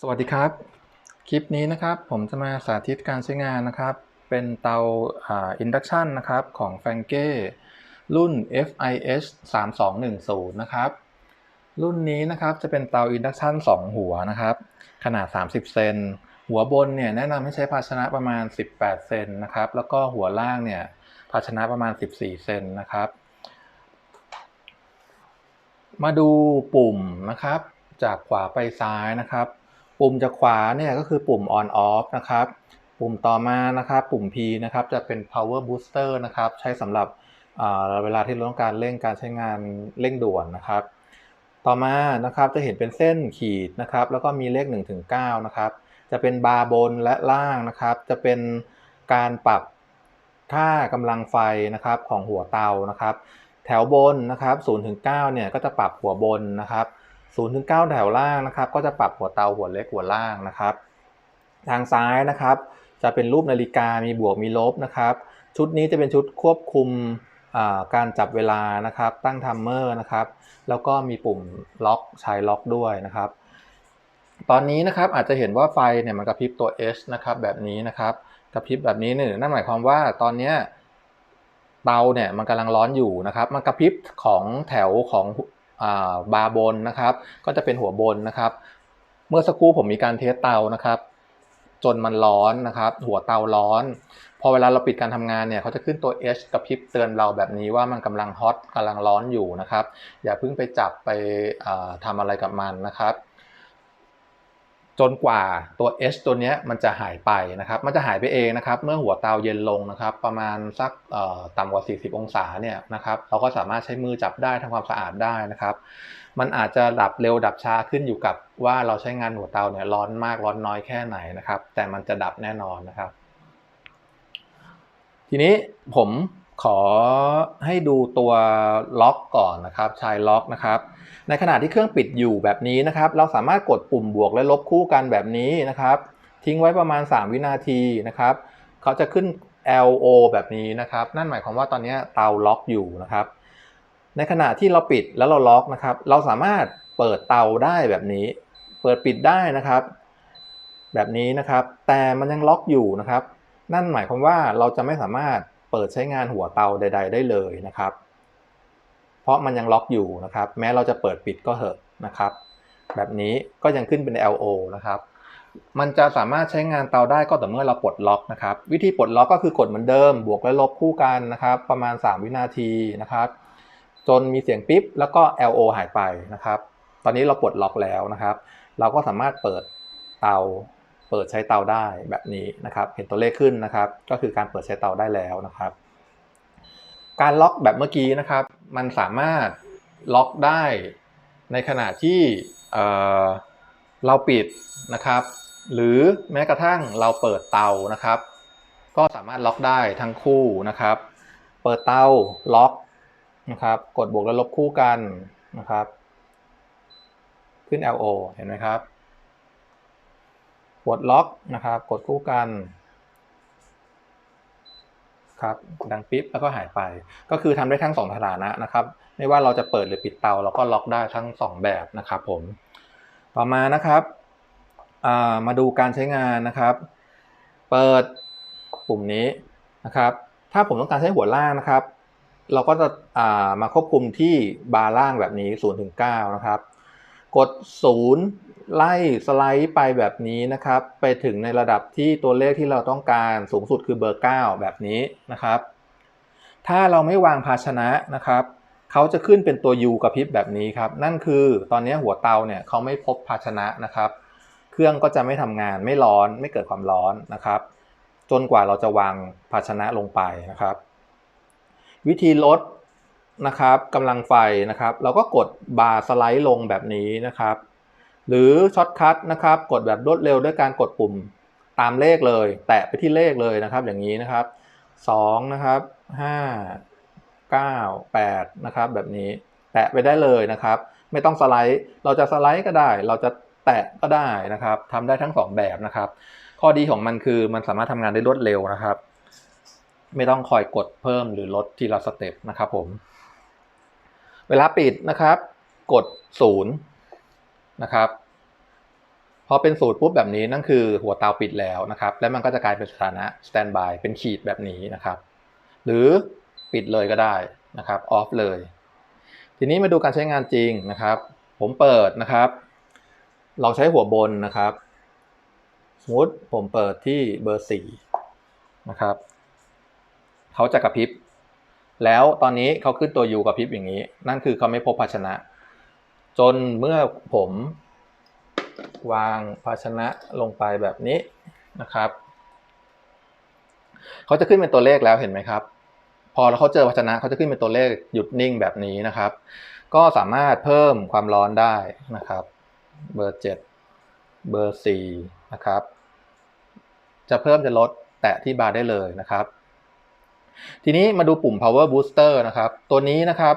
สวัสดีครับ คลิปนี้นะครับผมจะมาสาธิตการใช้งานนะครับ เป็นเตาอินดักชันนะครับของ f a n g e รุ่น FIS 3210 นะครับ รุ่นนี้นะครับจะเป็นเตาอินดักชัน2 หัวนะครับ ขนาด 30 เซน หัวบนเนี่ยแนะนำให้ใช้ภาชนะประมาณ 18 เซนนะครับ แล้วก็หัวล่างเนี่ยภาชนะประมาณ 14 เซนนะครับ มาดูปุ่มนะครับ จากขวาไปซ้ายนะครับ ปุ่มจากขวาเนี่ยก็คือปุ่ม on off นะครับ ปุ่มต่อมานะครับ ปุ่ม P นะครับจะเป็น power booster นะครับ ใช้สำหรับเวลาที่เราต้องการเร่งการใช้งานเร่งด่วนนะครับ ต่อมานะครับจะเห็นเป็นเส้นขีดนะครับ แล้วก็มีเลข1ถึง9นะครับ จะเป็นบาร์บนและล่างนะครับ จะเป็นการปรับค่ากำลังไฟนะครับของหัวเตานะครับ แถวบนนะครับ0ถึง9เนี่ยก็จะปรับหัวบนนะครับ 0ถึง9แถวล่างนะครับ ก็จะปรับหัวเตาหัวเล็กหัวล่างนะครับ ทางซ้ายนะครับ จะเป็นรูปนาฬิกามีบวกมีลบนะครับ ชุดนี้จะเป็นชุดควบคุมการจับเวลานะครับ ตั้งทัมเมอร์นะครับ แล้วก็มีปุ่มล็อกใช้ล็อกด้วยนะครับ ตอนนี้นะครับอาจจะเห็นว่าไฟเนี่ยมันกระพริบตัว H นะครับแบบนี้นะครับกระพริบแบบนี้เนี่ยนั่นหมายความว่าตอนนี้เตาเนี่ยมันกำลังร้อนอยู่นะครับ มันกระพริบของแถวของ บาร์บนนะครับ ก็จะเป็นหัวบนนะครับ เมื่อสักครู่ผมมีการเทสเตานะครับ จนมันร้อนนะครับ หัวเตาร้อน พอเวลาเราปิดการทำงานเนี่ยเขาจะขึ้นตัว H กระพริบเตือนเราแบบนี้ว่ามันกำลังฮอตกำลังร้อนอยู่นะครับ อย่าเพิ่งไปจับไปทำอะไรกับมันนะครับ จนกว่าตัว H ตัวนี้มันจะหายไปนะครับ มันจะหายไปเองนะครับ เมื่อหัวเตาเย็นลงนะครับ ประมาณสักต่ำกว่า 40 องศาเนี่ยนะครับ เราก็สามารถใช้มือจับได้ทำความสะอาดได้นะครับ มันอาจจะดับเร็วดับช้าขึ้นอยู่กับว่าเราใช้งานหัวเตาเนี่ยร้อนมากร้อนน้อยแค่ไหนนะครับ แต่มันจะดับแน่นอนนะครับ ทีนี้ผม ขอให้ดูตัวล็อกก่อนนะครับชายล็อกนะครับ ในขณะที่เครื่องปิดอยู่แบบนี้นะครับ เราสามารถกดปุ่มบวกและลบคู่กันแบบนี้นะครับ ทิ้งไว้ประมาณ 3 วินาทีนะครับเขาจะขึ้น LO แบบนี้นะครับ นั่นหมายความว่าตอนนี้เตาล็อกอยู่นะครับ ในขณะที่เราปิดแล้วเราล็อกนะครับ เราสามารถเปิดเตาได้แบบนี้ เปิดปิดได้นะครับ แบบนี้นะครับ แต่มันยังล็อกอยู่นะครับ นั่นหมายความว่าเราจะไม่สามารถ เปิดใช้งานหัวเตาใด ๆ ได้เลยนะครับ เพราะมันยังล็อกอยู่นะครับ แม้เราจะเปิดปิดก็เหอะนะครับ แบบนี้ก็ยังขึ้นเป็น LO นะครับ มันจะสามารถใช้งานเตาได้ก็ต่อเมื่อเราปลดล็อกนะครับ วิธีปลดล็อกก็คือกดเหมือนเดิม บวกและลบคู่กันนะครับ ประมาณ 3 วินาทีนะครับ จนมีเสียงปิ๊บแล้วก็ LO หายไปนะครับ ตอนนี้เราปลดล็อกแล้วนะครับ เราก็สามารถเปิดเตา เปิดใช้เตาได้แบบนี้นะครับ เห็นตัวเลขขึ้นนะครับ ก็คือการเปิดใช้เตาได้แล้วนะครับ การล็อกแบบเมื่อกี้นะครับ มันสามารถล็อกได้ในขณะที่เเราปิดนะครับ หรือแม้กระทั่งเราเปิดเตานะครับ ก็สามารถล็อกได้ทั้งคู่นะครับ เปิดเตาล็อกนะครับ กดบวกและลบคู่กันนะครับ ขึ้น LO เห็นไหมครับ กดล็อกนะครับกดคู่กันครับดังปิ๊บแล้วก็หายไป ก็คือทำได้ทั้ง 2 สถานะนะครับ ไม่ว่าเราจะเปิดหรือปิดเตาเราก็ล็อกได้ทั้ง 2 แบบนะครับผมต่อมานะครับมาดูการใช้งานนะครับ เปิดปุ่มนี้นะครับ ถ้าผมต้องการใช้หัวล่างนะครับ เราก็จะมาควบคุมที่บาร์ล่างแบบนี้0ถึง9นะครับ กด 0 ไล่สไลด์ไปแบบนี้นะครับ ไปถึงในระดับที่ตัวเลขที่เราต้องการสูงสุดคือเบอร์ 9 แบบนี้นะครับ ถ้าเราไม่วางภาชนะนะครับเขาจะขึ้นเป็นตัว U กระพริบแบบนี้ครับ นั่นคือตอนนี้หัวเตาเนี่ยเขาไม่พบภาชนะนะครับ เครื่องก็จะไม่ทำงานไม่ร้อนไม่เกิดความร้อนนะครับ จนกว่าเราจะวางภาชนะลงไปนะครับ วิธีลด นะครับกำลังไฟนะครับ เราก็กดบาร์สไลด์ลงแบบนี้นะครับ หรือช็อตคัทนะครับกดแบบรวดเร็วด้วยการกดปุ่มตามเลขเลย แตะไปที่เลขเลยนะครับ อย่างนี้นะครับ2นะครับ5 9 8นะครับแบบนี้แตะไปได้เลยนะครับ ไม่ต้องสไลด์เราจะสไลด์ก็ได้ เราจะแตะก็ได้นะครับทำได้ทั้ง 2 แบบนะครับ ข้อดีของมันคือมันสามารถทำงานได้รวดเร็วนะครับ ไม่ต้องคอยกดเพิ่มหรือลดทีละสเต็ปนะครับผม เวลาปิดนะครับ กด0นะครับพอเป็นศูนย์ปุ๊บแบบนี้นั่นคือหัวเตาปิดแล้วนะครับ แล้วมันก็จะกลายเป็นสถานะ standby เป็นขีดแบบนี้นะครับ หรือปิดเลยก็ได้นะครับ off เลย ทีนี้มาดูการใช้งานจริงนะครับ ผมเปิดนะครับ เราใช้หัวบนนะครับสมมติผมเปิดที่เบอร์สี่นะครับเขาจะกระพริบ แล้วตอนนี้เขาขึ้นตัว U กระพริบอย่างนี้ นั่นคือเขาไม่พบภาชนะ จนเมื่อผมวางภาชนะลงไปแบบนี้นะครับ เขาจะขึ้นเป็นตัวเลขแล้วเห็นไหมครับ พอเขาเจอภาชนะเขาจะขึ้นเป็นตัวเลขหยุดนิ่งแบบนี้นะครับ ก็สามารถเพิ่มความร้อนได้นะครับ เบอร์ 7 เบอร์ 4 นะครับ จะเพิ่มจะลดแตะที่บาร์ได้เลยนะครับ ทีนี้มาดูปุ่ม power booster นะครับ ตัวนี้นะครับ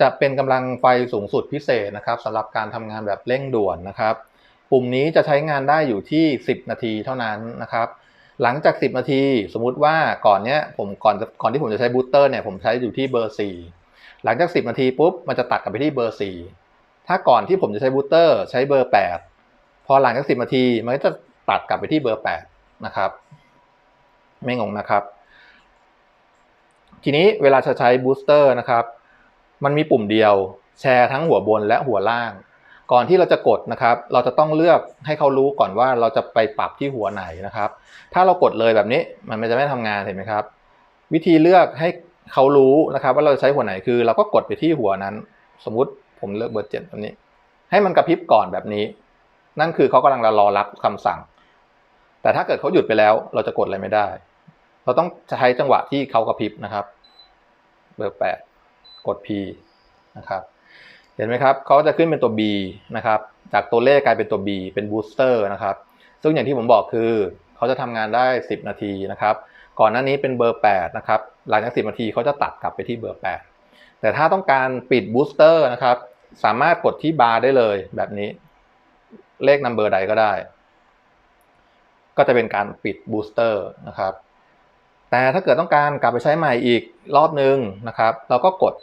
จะเป็นกำลังไฟสูงสุดพิเศษนะครับสำหรับการทำงานแบบเร่งด่วนนะครับ ปุ่มนี้จะใช้งานได้อยู่ที่ 10 นาทีเท่านั้นนะครับ หลังจาก 10 นาที สมมุติว่าก่อนเนี้ยผมก่อนก่อนที่ผมจะใช้บูสเตอร์เนี่ยผมใช้อยู่ที่เบอร์ 4 หลังจาก 10 นาทีปุ๊บมันจะตัดกลับไปที่เบอร์ 4 ถ้าก่อนที่ผมจะใช้บูสเตอร์ใช้เบอร์ 8 พอหลังจาก 10 นาทีมันก็จะตัดกลับไปที่เบอร์ 8 นะครับ ไม่งงนะครับ ทีนี้เวลาจะใช้บูสเตอร์นะครับ มันมีปุ่มเดียว แชร์ทั้งหัวบนและหัวล่าง ก่อนที่เราจะกดนะครับ เราจะต้องเลือกให้เขารู้ก่อนว่าเราจะไปปรับที่หัวไหนนะครับ ถ้าเรากดเลยแบบนี้มันจะไม่ทำงานเห็นไหมครับ วิธีเลือกให้เขารู้นะครับ ว่าเราจะใช้หัวไหนคือ เราก็กดไปที่หัวนั้น สมมุติผมเลือกเบอร์เจ็ดแบบนี้ ให้มันกระพริบก่อนแบบนี้ นั่นคือเขากำลังรอรับคำสั่ง แต่ถ้าเกิดเขาหยุดไปแล้ว เราจะกดอะไรไม่ได้ เราต้องใช้จังหวะที่เขากระพริบนะครับ เบอร์แปดกด P นะครับเห็นไหมครับเขาจะขึ้นเป็นตัว B นะครับจากตัวเลขกลายเป็นตัว B เป็นบูสเตอร์นะครับซึ่งอย่างที่ผมบอกคือเขาจะทำงานได้ 10 นาทีนะครับ ก่อนหน้านี้เป็นเบอร์ 8 นะครับ หลังจาก 10 นาทีเขาจะตัดกลับไปที่เบอร์ 8 แต่ถ้าต้องการปิดบูสเตอร์นะครับ สามารถกดที่บาร์ได้เลยแบบนี้ เลขนัมเบอร์ใดก็ได้ ก็จะเป็นการปิดบูสเตอร์นะครับ แต่ถ้าเกิดต้องการกลับไปใช้ใหม่อีกรอบนึงนะครับ เราก็กด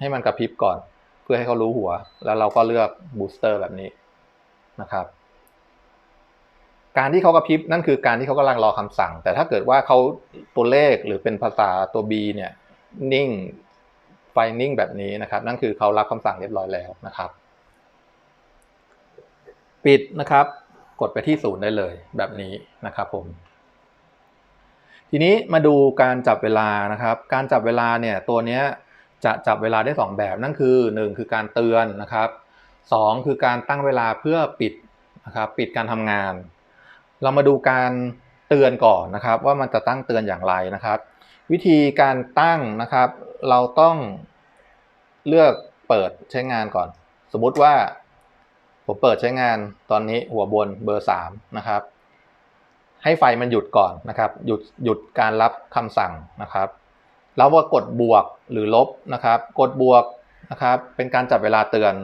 ให้มันกระพริบก่อน เพื่อให้เขารู้หัว แล้วเราก็เลือกบูสเตอร์แบบนี้นะครับ การที่เขากระพริบนั่นคือการที่เขากำลังรอคำสั่ง แต่ถ้าเกิดว่าเขาตัวเลขหรือเป็นภาษาตัว B เนี่ยนิ่งไฟนิ่งแบบนี้นะครับ นั่นคือเขารับคำสั่งเรียบร้อยแล้วนะครับ ปิดนะครับ กดไปที่ศูนย์ได้เลยแบบนี้นะครับผม ทีนี้มาดูการจับเวลานะครับ การจับเวลาเนี่ยตัวนี้จะจับเวลาได้ 2 แบบนั่นคือ 1 คือการเตือนนะครับ 2 คือการตั้งเวลาเพื่อปิดนะครับปิดการทำงาน เรามาดูการเตือนก่อนนะครับ ว่ามันจะตั้งเตือนอย่างไรนะครับ วิธีการตั้งนะครับ เราต้องเลือกเปิดใช้งานก่อน สมมุติว่าผมเปิดใช้งานตอนนี้หัวบนเบอร์3นะครับ ให้ไฟมันหยุดก่อนนะครับหยุดหยุดการรับคำสั่งนะครับแล้วว่ากดบวกหรือลบนะครับ กดบวกนะครับเป็นการจับเวลาเตือน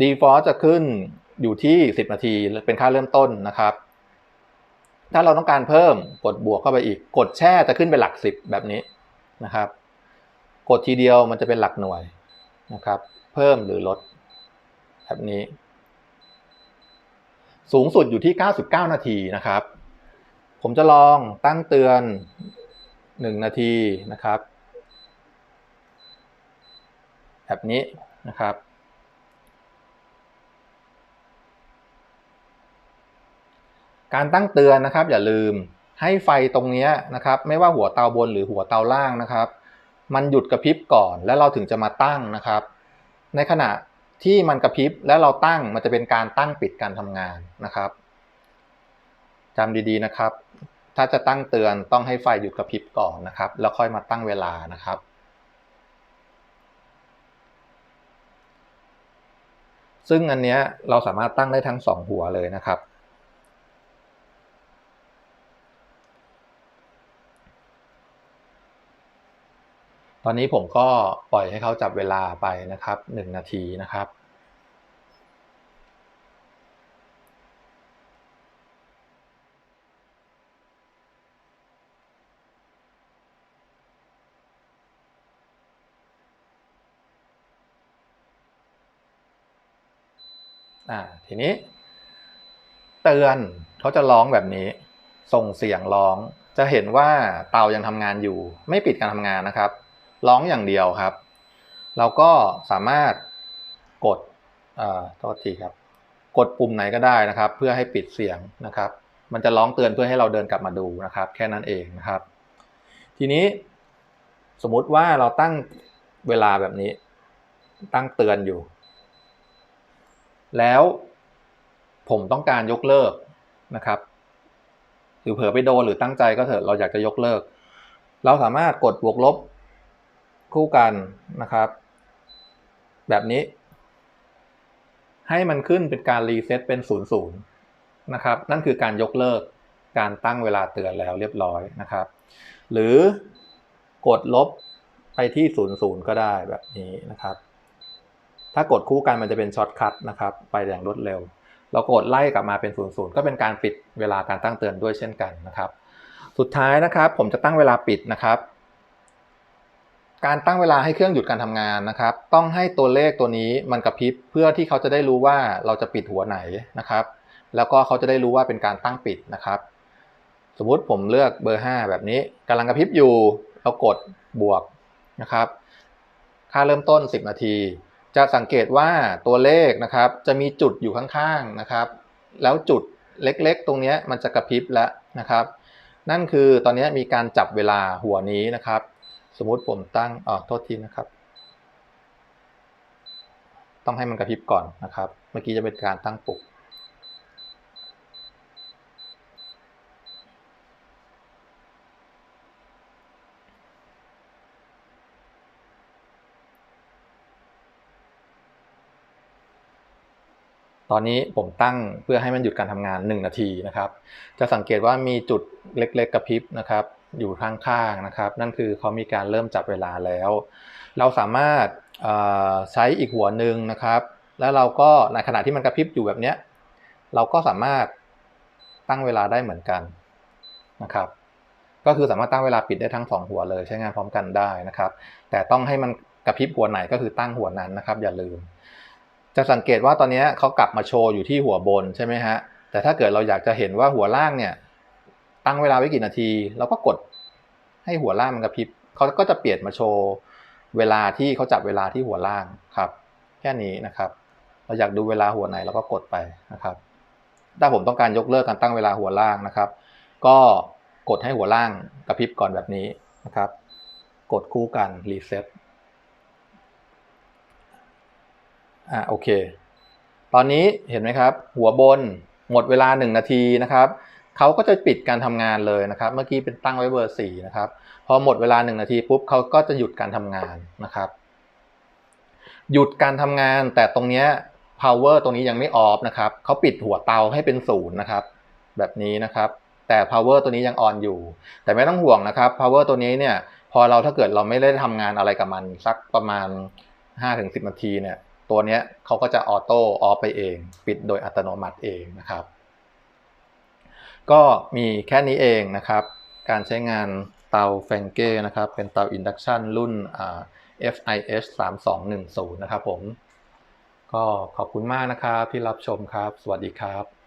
default จะขึ้นอยู่ที่ 10 นาทีเป็นค่าเริ่มต้นนะครับ ถ้าเราต้องการเพิ่มกดบวกเข้าไปอีก กดแช่จะขึ้นเป็นหลัก 10 แบบนี้นะครับ กดทีเดียวมันจะเป็นหลักหน่วยนะครับ เพิ่มหรือลดแบบนี้ สูงสุดอยู่ที่ 99 นาทีนะครับ ผมจะลองตั้งเตือนหนึ่งนาทีนะครับ แบบนี้นะครับ การตั้งเตือนนะครับ อย่าลืมให้ไฟตรงนี้นะครับ ไม่ว่าหัวเตาบนหรือหัวเตาล่างนะครับ มันหยุดกระพริบก่อนแล้วเราถึงจะมาตั้งนะครับ ในขณะ ที่มันกระพริบแล้วเราตั้งมันจะเป็นการตั้งปิดการทำงานนะครับจำดีๆนะครับ ถ้าจะตั้งเตือนต้องให้ไฟหยุดกระพริบก่อนนะครับ แล้วค่อยมาตั้งเวลานะครับ ซึ่งอันเนี้ยเราสามารถตั้งได้ทั้งสองหัวเลยนะครับ อนนี้ผมก็ปล่อยให้เขาจับเวลาไปนะครับหนึ่งนาทีนะครับ อ่า ทีนี้ เตือนเขาจะร้องแบบนี้ ส่งเสียงร้อง จะเห็นว่าเตายังทำงานอยู่ ไม่ปิดการทำงานนะครับ ร้องอย่างเดียวครับ เราก็สามารถกดเอ่อโทษทีครับ กดปุ่มไหนก็ได้นะครับ เพื่อให้ปิดเสียงนะครับ มันจะร้องเตือนเพื่อให้เราเดินกลับมาดูนะครับ แค่นั้นเองนะครับ ทีนี้สมมุติว่าเราตั้งเวลาแบบนี้ ตั้งเตือนอยู่ แล้วผมต้องการยกเลิกนะครับหรือเผลอไปโดนหรือตั้งใจก็เถอะเราอยากจะยกเลิก เราสามารถกดบวกลบ คู่กันนะครับ แบบนี้ ให้มันขึ้นเป็นการรีเซ็ตเป็นศูนย์ศูนย์นะครับ นั่นคือการยกเลิกการตั้งเวลาเตือนแล้วเรียบร้อยนะครับ หรือกดลบไปที่ศูนย์ศูนย์ก็ได้แบบนี้นะครับ ถ้ากดคู่กันมันจะเป็นช็อตคัทนะครับ ไปอย่างรวดเร็ว เรากดไล่กลับมาเป็นศูนย์ศูนย์ก็เป็นการปิดเวลาการตั้งเตือนด้วยเช่นกันนะครับ สุดท้ายนะครับ ผมจะตั้งเวลาปิดนะครับ การตั้งเวลาให้เครื่องหยุดการทำงานนะครับ ต้องให้ตัวเลขตัวนี้มันกระพริบเพื่อที่เขาจะได้รู้ว่าเราจะปิดหัวไหนนะครับ แล้วก็เขาจะได้รู้ว่าเป็นการตั้งปิดนะครับ สมมุติผมเลือกเบอร์ 5 แบบนี้กำลังกระพริบอยู่เรากดบวกนะครับ ค่าเริ่มต้น 10 นาที จะสังเกตว่าตัวเลขนะครับ จะมีจุดอยู่ข้างๆนะครับ แล้วจุดเล็กๆ ตรงนี้มันจะกระพริบแล้วนะครับ นั่นคือตอนนี้มีการจับเวลาหัวนี้นะครับ สมมติผมตั้งอ๋อโทษทีนะครับ ต้องให้มันกระพริบก่อนนะครับ เมื่อกี้จะเป็นการตั้งปลุก ตอนนี้ผมตั้งเพื่อให้มันหยุดการทำงาน 1 นาทีนะครับ จะสังเกตว่ามีจุดเล็กๆกระพริบนะครับ อยู่ข้างๆนะครับ นั่นคือเขามีการเริ่มจับเวลาแล้ว เราสามารถใช้อีกหัวหนึ่งนะครับ แล้วเราก็ในขณะที่มันกระพริบอยู่แบบนี้เราก็สามารถตั้งเวลาได้เหมือนกันนะครับ ก็คือสามารถตั้งเวลาปิดได้ทั้ง 2 หัวเลยใช้งานพร้อมกันได้นะครับ แต่ต้องให้มันกระพริบหัวไหนก็คือตั้งหัวนั้นนะครับ อย่าลืม จะสังเกตว่าตอนนี้เขากลับมาโชว์อยู่ที่หัวบนใช่ไหมฮะ แต่ถ้าเกิดเราอยากจะเห็นว่าหัวล่างเนี่ย ตั้งเวลาไว้กี่นาที เราก็กดให้หัวล่างมันกระพริบเขาก็จะเปลี่ยนมาโชว์เวลาที่เขาจับเวลาที่หัวล่างครับ แค่นี้นะครับ เราอยากดูเวลาหัวไหนเราก็กดไปนะครับ ถ้าผมต้องการยกเลิกการตั้งเวลาหัวล่างนะครับ ก็กดให้หัวล่างกระพริบก่อนแบบนี้นะครับ กดคู่กันรีเซ็ต อ่าโอเค ตอนนี้เห็นไหมครับ หัวบนหมดเวลา 1 นาทีนะครับเขาก็จะปิดการทำงานเลยนะครับ เมื่อกี้เป็นตั้งไว้เบอร์4นะครับพอหมดเวลา 1 นาทีปุ๊บเขาก็จะหยุดการทำงานนะครับ หยุดการทำงานแต่ตรงนี้ power ตรงนี้ยังไม่ออฟนะครับเขาปิดหัวเตาให้เป็นศูนย์นะครับ แบบนี้นะครับ แต่ power ตัวนี้ยังออนอยู่ แต่ไม่ต้องห่วงนะครับ power ตัวนี้เนี่ย พอเราถ้าเกิดเราไม่ได้ทำงานอะไรกับมันสักประมาณ5-10 นาทีเนี่ย ตัวนี้เขาก็จะออโต้ออฟไปเอง ปิดโดยอัตโนมัติเองนะครับ ก็มีแค่นี้เองนะครับ การใช้งานเตาแฟงเก้นะครับ เป็นเตาอินดักชันรุ่น FIS 3210 นะครับผม ก็ขอบคุณมากนะครับที่รับชมครับ สวัสดีครับ